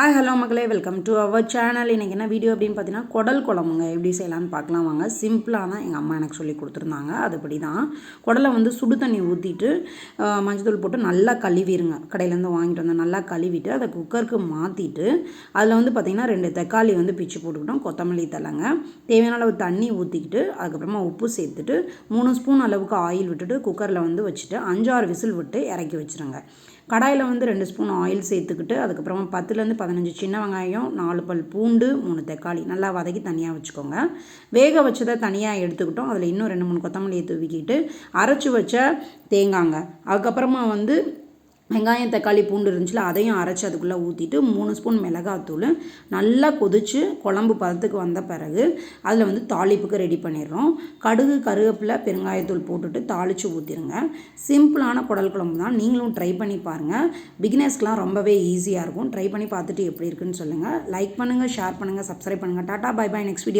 Hi hello மக்களே. Welcome to our channel இன்றைக்கி என்ன வீடியோ அப்படின்னு பார்த்தீங்கன்னா குடல் குழம்புங்க. எப்படி செய்யலான்னு பார்க்கலாம் வாங்க. சிம்பிளாக தான் எங்கள் அம்மா எனக்கு சொல்லி கொடுத்துருந்தாங்க. அதுபடி தான் குடலை வந்து சுடு தண்ணி ஊற்றிட்டு மஞ்சள் போட்டு நல்லா கழுவிடுங்க கடையிலேருந்து வாங்கிட்டு வந்தேன் நல்லா கழுவிட்டு அதை குக்கருக்கு மாற்றிட்டு அதில் வந்து பார்த்திங்கன்னா ரெண்டு தக்காளி வந்து பிச்சு போட்டுக்கிட்டோம். கொத்தமல்லி தலைங்க தேவையான அளவு தண்ணி ஊற்றிக்கிட்டு அதுக்கப்புறமா உப்பு சேர்த்துட்டு மூணு ஸ்பூன் அளவுக்கு ஆயில் விட்டுட்டு குக்கரில் வந்து வச்சுட்டு அஞ்சாறு விசில் விட்டு இறக்கி வச்சுருங்க. கடாயில் வந்து ரெண்டு ஸ்பூன் ஆயில் சேர்த்துக்கிட்டு அதுக்கப்புறமா பத்துலேருந்து பதினஞ்சு சின்ன வெங்காயம் நாலு பல் பூண்டு மூணு தக்காளி நல்லா வதக்கி தனியாக வச்சுக்கோங்க. வேக வச்சதை தனியாக எடுத்துக்கிட்டோம். அதில் இன்னும் ரெண்டு மூணு கொத்தமல்லியை தூவிக்கிட்டு அரைச்சி வச்ச தேங்காங்க. அதுக்கப்புறமா வந்து வெங்காயம் தக்காளி பூண்டு இருந்துச்சுல அதையும் அரைச்சி அதுக்குள்ளே ஊற்றிட்டு மூணு ஸ்பூன் மிளகாத்தூள் நல்லா கொதித்து குழம்பு பதத்துக்கு வந்த பிறகு அதில் வந்து தாளிப்புக்கு ரெடி பண்ணிடுறோம். கடுகு கருவேப்பிலை பெருங்காயத்தூள் போட்டுட்டு தாளித்து ஊற்றிடுங்க சிம்பிளான குடல் குழம்பு தான். நீங்களும் ட்ரை பண்ணி பாருங்கள் பிகினர்ஸ்க்கெலாம் ரொம்பவே ஈஸியாக இருக்கும். ட்ரை பண்ணி பார்த்துட்டு எப்படி இருக்குன்னு சொல்லுங்கள் லைக் பண்ணுங்கள் ஷேர் பண்ணுங்கள் சப்ஸ்கிரைப் பண்ணுங்கள் tata bye bye next video